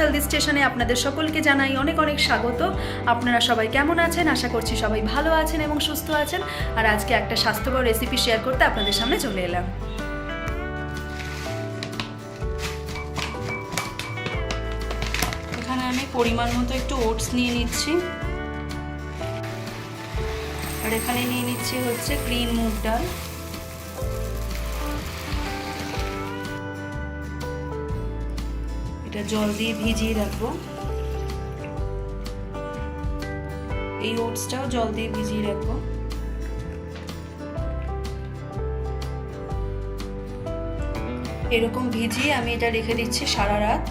Healthy স্টেশনে আপনাদের সকলকে জানাই অনেক অনেক স্বাগত। আপনারা সবাই কেমন আছেন? আশা করছি সবাই ভালো আছেন এবং সুস্থ আছেন। আর আজকে একটা স্বাস্থ্যকর রেসিপি শেয়ার করতে আপনাদের সামনে চলে এলাম। এখানে আমি পরিমাণ মতো একটু ওটস নিয়ে নিচ্ছি। আর এখানে নিয়ে নিচ্ছি হচ্ছে গ্রিন মুগ ডাল। এটা জল দিয়ে ভিজিয়ে রাখব। এই ওটসটাও জল দিয়ে ভিজিয়ে রাখব। এরকম ভিজিয়ে আমি এটা রেখে দিচ্ছি সারা রাত।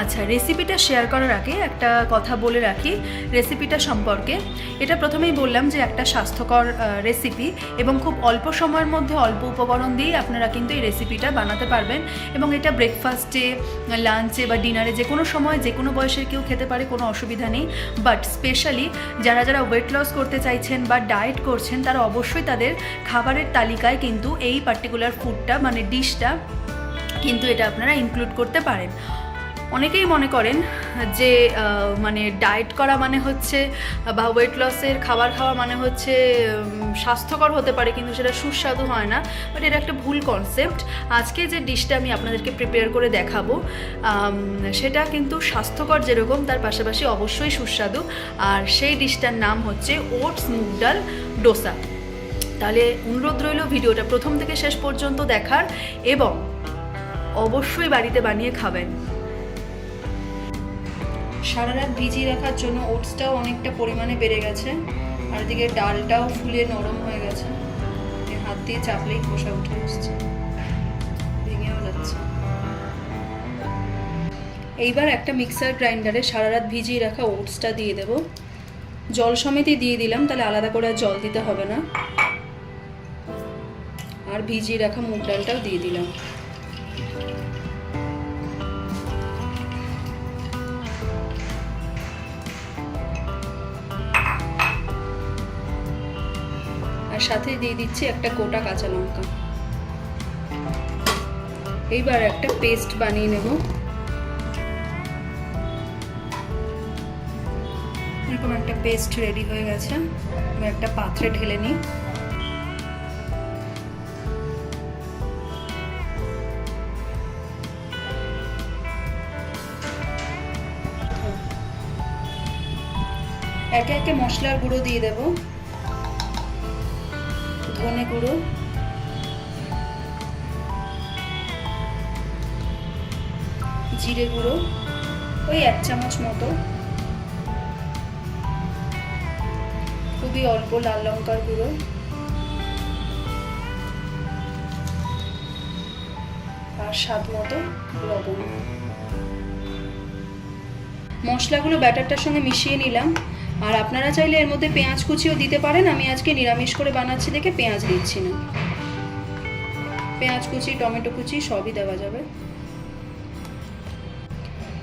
আচ্ছা রেসিপিটা শেয়ার করার আগে একটা কথা বলে রাখি রেসিপিটা সম্পর্কে। এটা প্রথমেই বললাম যে একটা স্বাস্থ্যকর রেসিপি এবং খুব অল্প সময়ের মধ্যে অল্প উপকরণ দিয়েই আপনারা কিন্তু এই রেসিপিটা বানাতে পারবেন এবং এটা ব্রেকফাস্টে লাঞ্চে বা ডিনারে যে কোনো সময় যে কোনো বয়সের কেউ খেতে পারে, কোনো অসুবিধা নেই। বাট স্পেশালি যারা যারা ওয়েট লস করতে চাইছেন বা ডায়েট করছেন, তারা অবশ্যই তাদের খাবারের তালিকায় কিন্তু এই পার্টিকুলার ফুডটা মানে ডিশটা কিন্তু এটা আপনারা ইনক্লুড করতে পারেন। অনেকেই মনে করেন যে মানে ডায়েট করা মানে হচ্ছে, বা ওয়েট লসের খাবার খাওয়া মানে হচ্ছে স্বাস্থ্যকর হতে পারে, কিন্তু সেটা সুস্বাদু হয় না। বাট এটা একটা ভুল কনসেপ্ট আজকে যে ডিশটা আমি আপনাদেরকে প্রিপেয়ার করে দেখাবো সেটা কিন্তু স্বাস্থ্যকর যেরকম, তার পাশাপাশি অবশ্যই সুস্বাদু। আর সেই ডিশটার নাম হচ্ছে ওটস মুগ ডাল ডোসা। তাহলে অনুরোধ রইল ভিডিওটা প্রথম থেকে শেষ পর্যন্ত দেখার এবং অবশ্যই বাড়িতে বানিয়ে খাবেন। সারা রাত ভিজিয়ে রাখার জন্য ওটসটাও অনেকটা পরিমাণে বেড়ে গেছে। আর এদিকে ডালটাও ফুলে নরম হয়ে গেছে। হাত দিয়ে চাপলেই খোসা উঠে আসছে। ভেঙেও যাচ্ছে। এইবার একটা মিক্সার গ্রাইন্ডারে সারা রাত ভিজিয়ে রাখা ওটসটা দিয়ে দেব। জল সমেতই দিয়ে দিলাম, তাহলে আলাদা করে আর জল দিতে হবে না। আর ভিজিয়ে রাখা মুগ ডালটাও দিয়ে দিলাম। সাথে দিয়ে দিচ্ছি একটা গোটা কাঁচা লঙ্কা। এইবার একটা পেস্ট বানিয়ে নেব। এরকম একটা পেস্ট রেডি হয়ে গেছে। আমি একটা পাত্রে ঢেলে নিই। একে একে মশলার গুঁড়ো দিয়ে দেবো। ধনে গুঁড়ো। জিরে গুঁড়ো। ওই এক চামচ মতো। খুবই অল্প লাল লঙ্কার গুঁড়ো। আর স্বাদ মতো লবণ। মশলাগুলো ব্যাটারটার সঙ্গে মিশিয়ে নিলাম। আর আপনারা চাইলে এর মধ্যে পেঁয়াজ কুচিও দিতে পারেন। আমি আজকে নিরামিষ করে বানাচ্ছি দেখে পেঁয়াজ দিচ্ছি না। পেঁয়াজ কুচি, টমেটো কুচি সবই দেওয়া যাবে।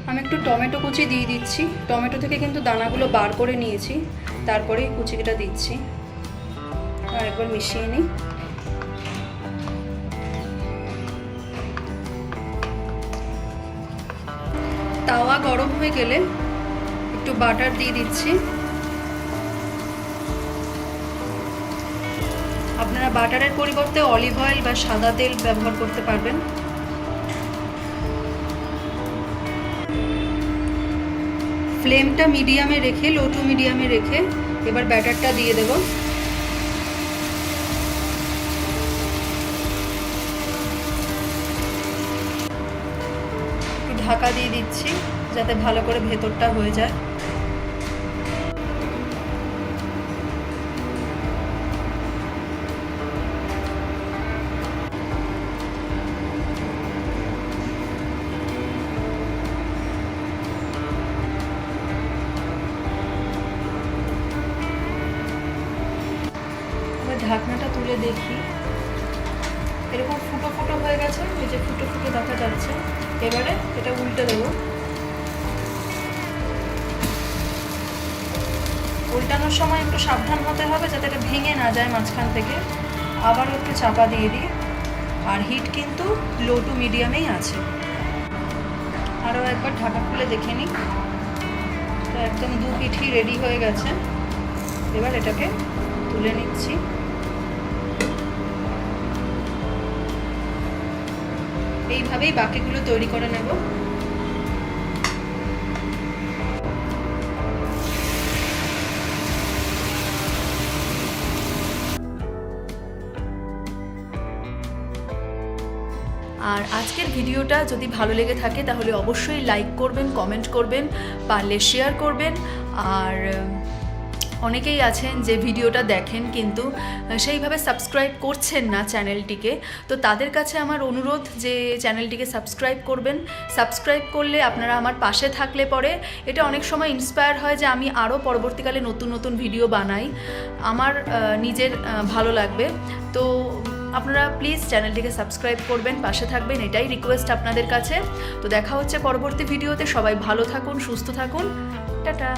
আমি একটু টমেটো কুচি দিয়ে দিচ্ছি। টমেটো থেকে কিন্তু দানাগুলো বার করে নিয়েছি। তারপরে কুচিটা দিচ্ছি। আর একবার মিশিয়ে নিই। তাওয়া গরম হয়ে গেলে একটু বাটার দিয়ে দিচ্ছি। আপনারা বাটারের পরিবর্তে অলিভ অয়েল বা সাদা তেল ব্যবহার করতে পারবেন। ফ্লেমটা মিডিয়ামে রেখে, লো টু মিডিয়ামে রেখে এবার ব্যাটারটা দিয়ে দেব। ঢাকা দিয়ে দিচ্ছি যাতে ভালো করে ভেতরটা হয়ে যায়। দেখি। এরকম ফুটো ফুটো হয়ে গেছে এই যে ফুটো ফুটো দেখা যাচ্ছে। এবারে এটা উল্টে দেবো। উল্টানোর সময় একটু সাবধান হতে হবে যাতে এটা ভেঙে না যায় মাঝখান থেকে। আবারও একটু চাপা দিয়ে দিই। আর হিট কিন্তু লো টু মিডিয়ামেই আছে। আরও একবার ঢাকা খুলে দেখে নিই। তো একদম দু পিঠি রেডি হয়ে গেছে। এবার এটাকে তুলে নিচ্ছি। এইভাবেই বাকিগুলো তৈরি করে নেব। আর আজকের ভিডিওটা যদি ভালো লেগে থাকে, তাহলে অবশ্যই লাইক করবেন কমেন্ট করবেন, পারলে শেয়ার করবেন, আর অনেকেই আছেন যে ভিডিওটা দেখেন কিন্তু সেইভাবে সাবস্ক্রাইব করছেন না চ্যানেলটিকে। তো তাদের কাছে আমার অনুরোধ যে চ্যানেলটিকে সাবস্ক্রাইব করবেন। সাবস্ক্রাইব করলে আপনারা আমার পাশে থাকলে পরে এটা অনেক সময় ইন্সপায়ার হয় যে আমি আরও পরবর্তীকালে নতুন নতুন ভিডিও বানাই। আমার নিজের ভালো লাগবে। তো আপনারা প্লিজ চ্যানেলটিকে সাবস্ক্রাইব করবেন, পাশে থাকবেন, এটাই রিকোয়েস্ট আপনাদের কাছে। তো দেখা হচ্ছে পরবর্তী ভিডিওতে সবাই ভালো থাকুন, সুস্থ থাকুন। টাটা।